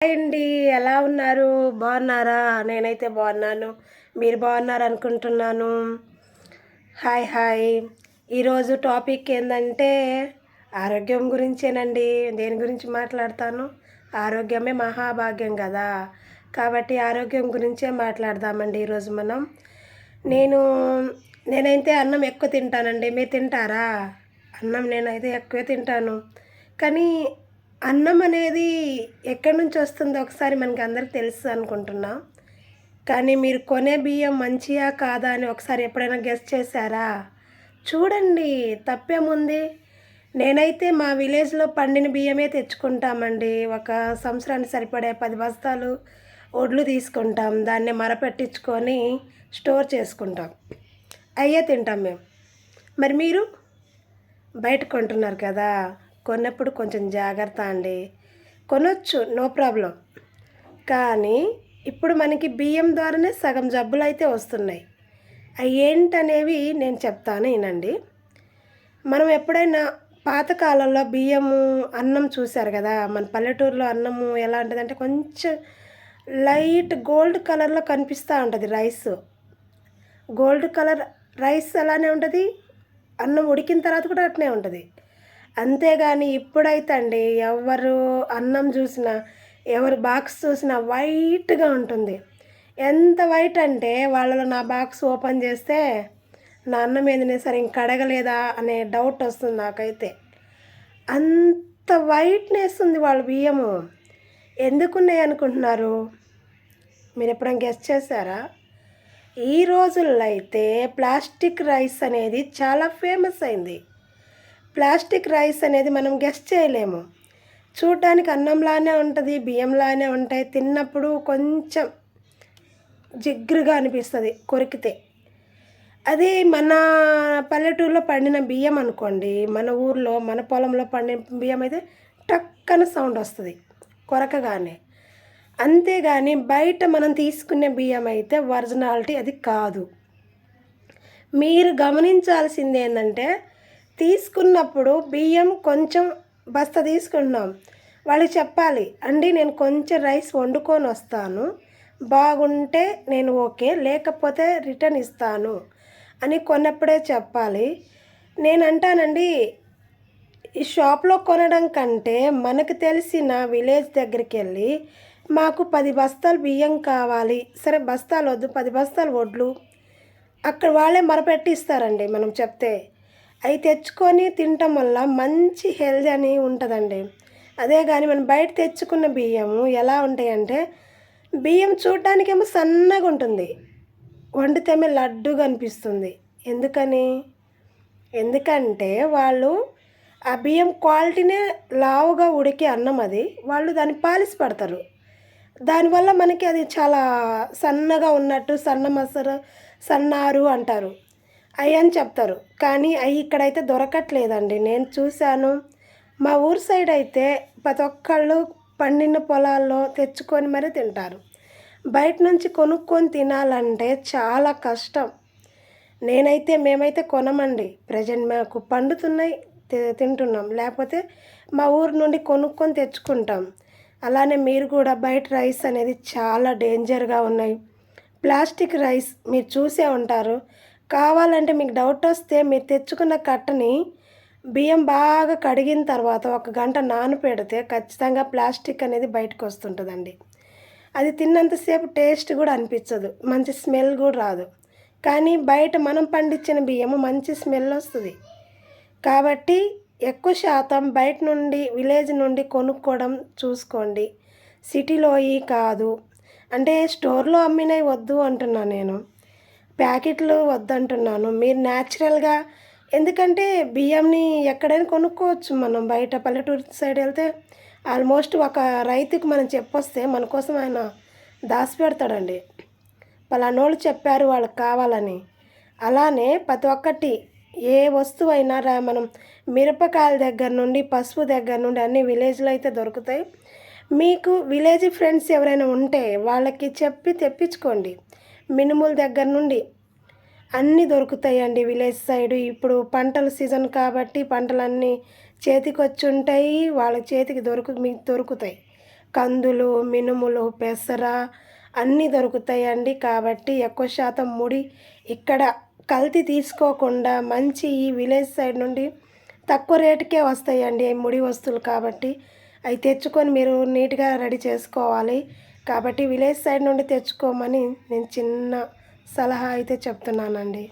Hi అండి. ఎలా ఉన్నారు? బాగున్నారా? నేనైతే బాగున్నాను. మీరు బాగున్నారు అనుకుంటున్నాను. Hi hi. ఈరోజు టాపిక్ ఏంటంటే ఆరోగ్యం గురించేనండి. దేని గురించి మాట్లాడతాను? ఆరోగ్యమే మహాభాగ్యం కదా కాబట్టి ఆరోగ్యం గురించే మాట్లాడదామండి ఈరోజు మనం. నేను నేనైతే అన్నం ఎక్కువ తింటానండి. మీరు తింటారా? అన్నం నేనైతే ఎక్కువే తింటాను. కానీ అన్నం అనేది ఎక్కడి నుంచి వస్తుందో ఒకసారి మనకి అందరికి తెలుసు అనుకుంటున్నా. కానీ మీరు కొనే బియ్యం మంచియా కాదా అని ఒకసారి ఎప్పుడైనా గెస్ట్ చేశారా? చూడండి తప్పేముంది నేనైతే మా విలేజ్లో పండిన బియ్యమే తెచ్చుకుంటామండి. ఒక సంవత్సరానికి సరిపడే పది బస్తాలు ఒడ్లు తీసుకుంటాం. దాన్ని మరపెట్టించుకొని స్టోర్ చేసుకుంటాం. అయ్యే తింటాం మేము. మరి మీరు? బయట కొంటున్నారు కదా. కొన్నప్పుడు కొంచెం జాగ్రత్త అండి. కొనొచ్చు నో ప్రాబ్లం. కానీ ఇప్పుడు మనకి బియ్యం ద్వారానే సగం జబ్బులు అయితే వస్తున్నాయి. అవి ఏంటనేవి నేను చెప్తాను వినండి. మనం ఎప్పుడైనా పాతకాలంలో బియ్యము అన్నం చూశారు కదా? మన పల్లెటూరులో అన్నము ఎలా ఉంటుందంటే కొంచెం లైట్ గోల్డ్ కలర్లో కనిపిస్తూ ఉంటుంది రైస్. గోల్డ్ కలర్ రైస్ అలానే ఉంటుంది. అన్నం ఉడికిన తర్వాత కూడా అట్నే ఉంటుంది. అంతేగాని ఇప్పుడైతే అండి ఎవరు అన్నం చూసినా ఎవరు బాక్స్ చూసినా వైట్గా ఉంటుంది. ఎంత వైట్ అంటే వాళ్ళలో నా బాక్స్ ఓపెన్ చేస్తే నా అన్నం ఏదైనా సరే ఇంక కడగలేదా అనే డౌట్ వస్తుంది నాకైతే. అంత వైట్నెస్ ఉంది వాళ్ళ బియ్యము. ఎందుకున్నాయి అనుకుంటున్నారు? మీరు ఎప్పుడైనా గెస్ట్ చేశారా? ఈ రోజుల్లో అయితే ప్లాస్టిక్ రైస్ అనేది చాలా ఫేమస్ అయింది. ప్లాస్టిక్ రైస్ అనేది మనం గెస్ చేయలేము. చూడటానికి అన్నంలానే ఉంటుంది బియ్యంలానే ఉంటాయి. తిన్నప్పుడు కొంచెం జిగ్గురుగా అనిపిస్తుంది కొరికితే. అది మన పల్లెటూరులో పండిన బియ్యం అనుకోండి మన ఊర్లో మన పొలంలో పండిన బియ్యం అయితే టక్కన సౌండ్ వస్తుంది కొరకగానే. అంతేగాని బయట మనం తీసుకునే బియ్యం అయితే ఒరిజినాలిటీ అది కాదు. మీరు గమనించాల్సింది ఏంటంటే తీసుకున్నప్పుడు బియ్యం కొంచెం బస్తా తీసుకున్నాం వాళ్ళు చెప్పాలి అండి నేను కొంచెం రైస్ వండుకొని వస్తాను. బాగుంటే నేను ఓకే లేకపోతే రిటర్న్ ఇస్తాను అని కొన్నప్పుడే చెప్పాలి. నేను అంటానండి ఈ షాప్లో కొనడం కంటే మనకు తెలిసిన విలేజ్ దగ్గరికి వెళ్ళి మాకు పది బస్తాలు బియ్యం కావాలి. సరే బస్తాలు వద్దు పది బస్తాలు వడ్లు. అక్కడ వాళ్ళే మరపెట్టిస్తారండి మనం చెప్తే. అవి తెచ్చుకొని తినటం వల్ల మంచి హెల్త్ అని ఉంటుందండి. అదే కానీ మనం బయట తెచ్చుకున్న బియ్యము ఎలా ఉంటాయంటే బియ్యం చూడటానికేమో సన్నగా ఉంటుంది. వండితేమే లడ్డుగా అనిపిస్తుంది. ఎందుకని? ఎందుకంటే వాళ్ళు ఆ బియ్యం క్వాలిటీనే లావుగా ఉడికి అన్నం అది. వాళ్ళు దాన్ని పాలిసి పడతారు. దానివల్ల మనకి అది చాలా సన్నగా ఉన్నట్టు సన్న మసరు సన్నారు అంటారు. అయ్యి అని చెప్తారు. కానీ అవి ఇక్కడైతే దొరకట్లేదండి. నేను చూశాను. మా ఊరు సైడ్ అయితే ప్రతి ఒక్కళ్ళు పండిన పొలాల్లో తెచ్చుకొని మరీ తింటారు. బయట నుంచి కొనుక్కొని తినాలంటే చాలా కష్టం. నేనైతే మేమైతే కొనమండి. ప్రజెంట్ మాకు పండుతున్నాయి తింటున్నాం. లేకపోతే మా ఊరు నుండి కొనుక్కొని తెచ్చుకుంటాం. అలానే మీరు కూడా బయట రైస్ అనేది చాలా డేంజర్గా ఉన్నాయి. ప్లాస్టిక్ రైస్ మీరు చూసే ఉంటారు. కావాలంటే మీకు డౌట్ వస్తే మీరు తెచ్చుకున్న కట్టని బియ్యం బాగా కడిగిన తర్వాత ఒక గంట నానపెడితే ఖచ్చితంగా ప్లాస్టిక్ అనేది బయటకు వస్తుంటుందండి. అది తిన్నంతసేపు టేస్ట్ కూడా అనిపించదు. మంచి స్మెల్ కూడా రాదు. కానీ బయట మనం పండించిన బియ్యము మంచి స్మెల్ వస్తుంది. కాబట్టి ఎక్కువ శాతం బయట నుండి విలేజ్ నుండి కొనుక్కోవడం చూసుకోండి. సిటీలో ఈ కాదు. అంటే స్టోర్లో అమ్మినవి వద్దు అంటున్నాను నేను. ప్యాకెట్లు వద్దంటున్నాను. మీరు న్యాచురల్గా ఎందుకంటే బియ్యంని ఎక్కడైనా కొనుక్కోవచ్చు మనం బయట పల్లెటూరు సైడ్ వెళ్తే. ఆల్మోస్ట్ ఒక రైతుకు మనం చెప్పొస్తే మన కోసం ఆయన దాచిపెడతాడండి పలానోళ్ళు చెప్పారు వాళ్ళకి కావాలని. అలానే ప్రతి ఒక్కటి ఏ వస్తువు అయినా రా మనం మిరపకాయల దగ్గర నుండి పసుపు దగ్గర నుండి అన్ని విలేజ్లో అయితే దొరుకుతాయి. మీకు విలేజ్ ఫ్రెండ్స్ ఎవరైనా ఉంటే వాళ్ళకి చెప్పి తెప్పించుకోండి. మినుముల దగ్గర నుండి అన్నీ దొరుకుతాయండి విలేజ్ సైడ్. ఇప్పుడు పంటల సీజన్ కాబట్టి పంటలన్నీ చేతికి వచ్చి ఉంటాయి వాళ్ళ చేతికి దొరుకు మీకు దొరుకుతాయి. కందులు మినుములు పెసర అన్నీ దొరుకుతాయండి కాబట్టి ఎక్కువ శాతం ముడి ఇక్కడ కల్తీ తీసుకోకుండా మంచి ఈ విలేజ్ సైడ్ నుండి తక్కువ రేటుకే వస్తాయండి ముడి వస్తువులు కాబట్టి. అవి తెచ్చుకొని మీరు నీట్గా రెడీ చేసుకోవాలి. కాబట్టి విలేజ్ సైడ్ నుండి తెచ్చుకోమని నేను చిన్న సలహా అయితే చెప్తున్నానండి.